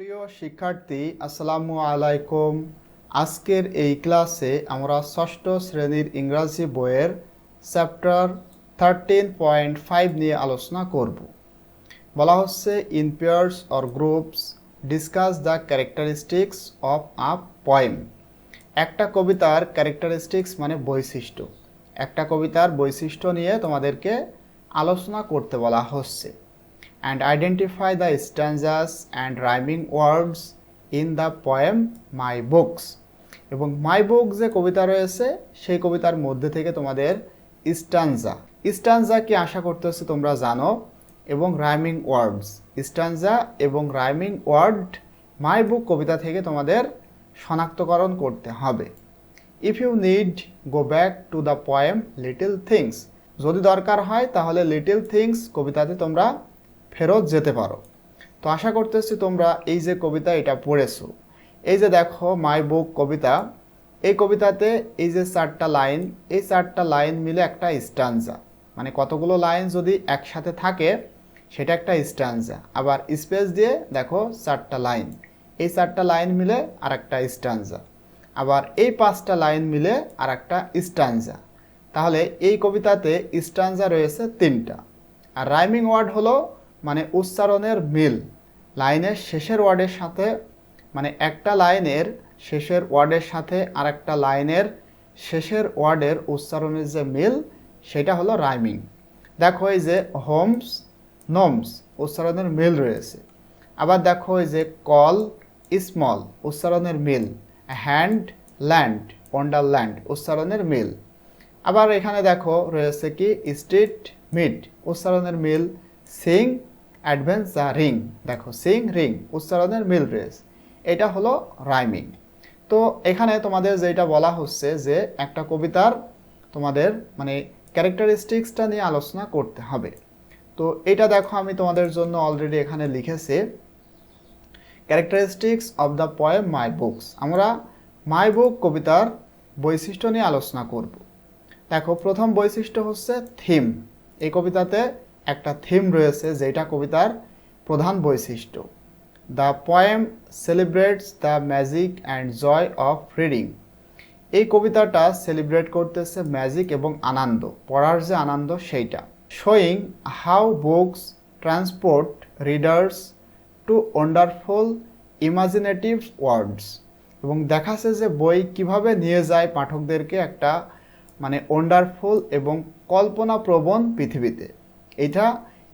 প্রিয় শিক্ষার্থী, আসসালামু আলাইকুম। আজকের এই ক্লাসে আমরা ষষ্ঠ শ্রেণির ইংরাজি বইয়ের চ্যাপ্টার থার্টিন পয়েন্ট ফাইভ নিয়ে আলোচনা করব। বলা হচ্ছে in pairs or groups discuss the characteristics of a poem একটা কবিতার ক্যারেক্টারিস্টিক্স মানে বৈশিষ্ট্য। একটা কবিতার বৈশিষ্ট্য নিয়ে তোমাদেরকে আলোচনা করতে বলা হচ্ছে। And identify the stanzas and rhyming words in the poem My Books. এবং মাই বুক যে কবিতা রয়েছে, সেই কবিতার মধ্যে থেকে তোমাদের স্টানজা স্টানজা কি আশা করতেছে তোমরা জানো, এবং রাইমিং ওয়ার্ডস স্টানজা এবং রাইমিং ওয়ার্ড মাই বুক কবিতা থেকে তোমাদের শনাক্তকরণ করতে হবে। If you need go back to the poem little things যদি দরকার হয়, তাহলে লিটল থিংস কবিতাতে তোমরা ফেরত যেতে পারো। তো আশা করতেছি তোমরা এই যে কবিতা এটা পড়েছো। এই যে দেখো মাই বুক কবিতা, এই কবিতাতে এই যে চারটা লাইন, এই চারটা লাইন মিলে একটা স্টানজা মানে কতগুলো লাইন যদি একসাথে থাকে, সেটা একটা স্টানজা আবার স্পেস দিয়ে দেখো চারটা লাইন, এই চারটা লাইন মিলে আর একটা স্টানজা আবার এই পাঁচটা লাইন মিলে আর একটা স্টানজা তাহলে এই কবিতাতে স্টানজা রয়েছে তিনটা। আর রাইমিং ওয়ার্ড হলো মানে উচ্চারণের মিল। লাইনের শেষের ওয়ার্ডের সাথে মানে একটা লাইনের শেষের ওয়ার্ডের সাথে আরেকটা লাইনের শেষের ওয়ার্ডের উচ্চারণের যে মিল, সেটা হলো রাইমিং। দেখো এই যে হোমস, নোমস, উচ্চারণের মিল রয়েছে। আবার দেখো এই যে কল, স্মল, উচ্চারণের মিল। হ্যান্ড, ল্যান্ড, ওয়ান্ডারল্যান্ড, উচ্চারণের মিল। আবার এখানে দেখো রয়েছে কি, স্ট্রিট, মিড, উচ্চারণের মিল। সিং অ্যাডভেঞ্চারিং দেখো সিং রিং উচ্চারণের মিল রয়েছে এটা হলো রাইমিং তো এখানে তোমাদের যেটা বলা হচ্ছে যে, একটা কবিতার তোমাদের মানে ক্যারেক্টারিস্টিক্সটা নিয়ে আলোচনা করতে হবে। তো এটা দেখো, আমি তোমাদের জন্য অলরেডি এখানে লিখেছি। Characteristics of the poem my books আমরা মাই বুক কবিতার বৈশিষ্ট্য নিয়ে আলোচনা করব। দেখো, প্রথম বৈশিষ্ট্য হচ্ছে থিম এই কবিতাতে একটা থিম রয়েছে যেটা কবিতার প্রধান বৈশিষ্ট্য। The poem celebrates the magic and joy of reading এই কবিতাটা সেলিব্রেট করতেছে ম্যাজিক এবং আনন্দ, পড়ার যে আনন্দ সেইটা। Showing how books transport readers to wonderful imaginative words এবং দেখাচ্ছে যে বই কীভাবে নিয়ে যায় পাঠকদেরকে একটা মানে ওয়ান্ডারফুল এবং কল্পনাপ্রবণ পৃথিবীতে। এটা,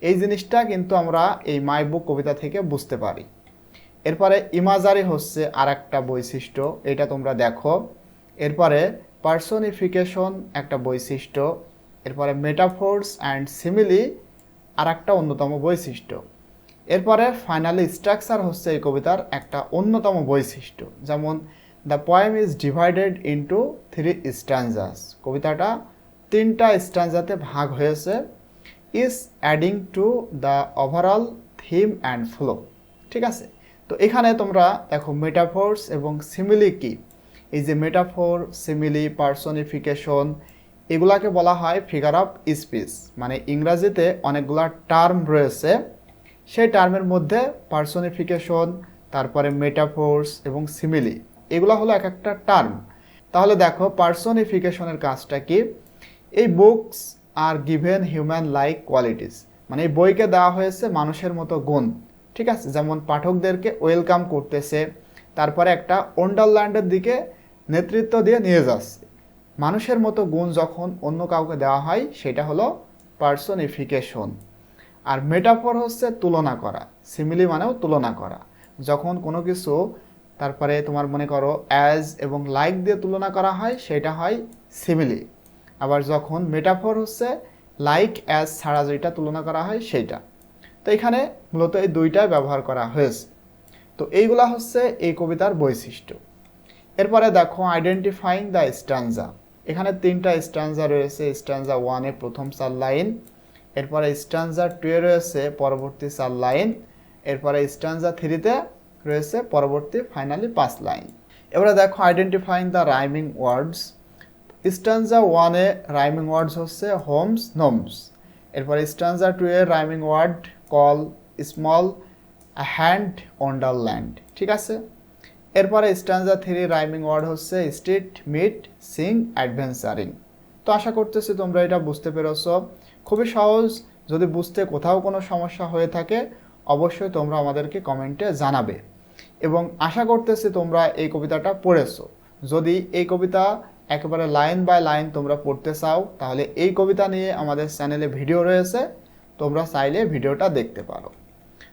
এই জিনিসটা কিন্তু আমরা এই মাই বুক কবিতা থেকে বুঝতে পারি। এরপরে ইমাজারি হচ্ছে আর একটা বৈশিষ্ট্য, এটা তোমরা দেখো। এরপরে পার্সনিফিকেশন একটা বৈশিষ্ট্য, এরপরে মেটাফোর্স অ্যান্ড সিমিলি আর একটা অন্যতম বৈশিষ্ট্য। এরপরে ফাইনালি স্ট্রাকচার হচ্ছে এই কবিতার একটা অন্যতম বৈশিষ্ট্য, যেমন the poem is divided into three stanzas কবিতাটা তিনটা স্ট্যান্ডাতে ভাগ হয়েছে। Is adding to the overall theme and flow ঠিক আছে? তো এখানে তোমরা দেখো মেটাফোর্স এবং সিমিলি কি? এই যে মেটাফোর সিমিলি পার্সনিফিকেশন এগুলাকে বলা হয় ফিগার অফ স্পিচ মানে ইংরাজিতে অনেকগুলা টার্ম রয়েছে। সেই টার্মের মধ্যে পার্সনিফিকেশন তারপরে মেটাফোর্স এবং সিমিলি এগুলো হলো এক একটা টার্ম তাহলে দেখো পার্সনিফিকেশনের কাজটা কি? এই books are given human like qualities মানে এই বইকে দেওয়া হয়েছে মানুষের মতো গুণ। ঠিক আছে? যেমন পাঠকদেরকে ওয়েলকাম করতেছে, তারপরে একটা ওন্ডারল্যান্ডের দিকে নেতৃত্ব দিয়ে নিয়ে যাচ্ছে। মানুষের মতো গুণ যখন অন্য কাউকে দেওয়া হয়, সেটা হলো পার্সনিফিকেশন আর মেটাফর হচ্ছে তুলনা করা। সিমিলি মানেও তুলনা করা। যখন কোনো কিছু তারপরে তোমার মনে করো অ্যাজ এবং লাইক দিয়ে তুলনা করা হয়, সেটা হয় সিমিলি আবার যখন মেটাফর হচ্ছে লাইক অ্যাজ ছাড়া যেটা তুলনা করা হয় সেইটা। তো এখানে মূলত এই দুইটাই ব্যবহার করা হয়েছে। তো এইগুলা হচ্ছে এই কবিতার বৈশিষ্ট্য। এরপরে দেখো আইডেন্টিফাইং দ্য স্ট্যান্ডা এখানে তিনটা স্ট্যান্ডা রয়েছে। স্ট্যান্ডা ওয়ানে প্রথম চার লাইন এরপরে স্ট্যান্ডা টুয়ে রয়েছে পরবর্তী চার লাইন এরপরে স্ট্যান্ডা থ্রিতে রয়েছে পরবর্তী ফাইনালি পাঁচ লাইন এবারে দেখো identifying the rhyming words stanza ওয়ানে রাইমিং ওয়ার্ডস হচ্ছে হোমস নোমস এরপরে স্ট্যান্ডা টু এর rhyming word call small hand wonderland ঠিক আছে? এরপরে স্ট্যান্ডার থ্রি রাইমিং ওয়ার্ড হচ্ছে স্ট্রিট মিট সিং অ্যাডভেঞ্চারিং তো আশা করতেছি তোমরা এটা বুঝতে পেরেছ। খুবই সহজ, যদি বুঝতে কোথাও কোনো সমস্যা হয়ে থাকে, অবশ্যই তোমরা আমাদেরকে কমেন্টে জানাবে। এবং আশা করতেছি তোমরা এই কবিতাটা পড়েছো। যদি এই কবিতা একেবারে লাইন বাই লাইন তোমরা পড়তে চাও, তাহলে এই কবিতা নিয়ে আমাদের চ্যানেলে ভিডিও রয়েছে, তোমরা চাইলে ভিডিওটা দেখতে পারো।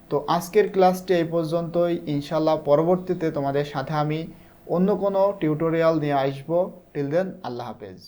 তো আজকের ক্লাসটি এই পর্যন্তই ইনশাল্লাহ পরবর্তীতে তোমাদের সাথে আমি অন্য কোনো টিউটোরিয়াল নিয়ে আসব। টিল দেন আল্লাহ হাফেজ।